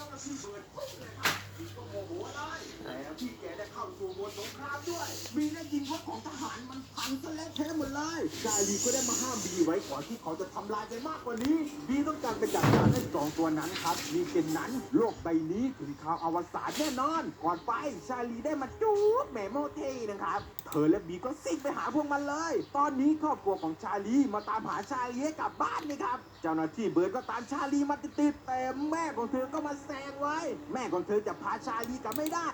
จ้าหน้าที่เบิร์ดปุ๊บเลยครับบีก็โมโหเลยแต่พี่แกได้เข้าสู่บทสงครามด้วย มีได้ยิงรถของทหารมัน พังซะแล้วเทะหมดเลยชาลีก็ได้มาห้ามบีไว้ก่อนที่เขาจะทำลายไปมากกว่านี้ บีต้องการไปจัดการไอ้สองตัวนั้นครับ มีเช่นนั้นโลกใบนี้ถึงข่าวอวสานแน่นอน ก่อนไปชาลีได้มาจูบแหม่โมเทนะครับ เธอและบีก็ซิ่งไปหาพวกมันเลย ตอนนี้ครอบครัวของชาลีมาตามหาชาลีให้กลับบ้านนี่ครับ เจ้าหน้าที่เบิร์ดก็ตามชาลีมาติดๆแต่แม่ของเธอก็มาแซงไว้ แม่ของเธอจะพาชาลีกลับไม่ได้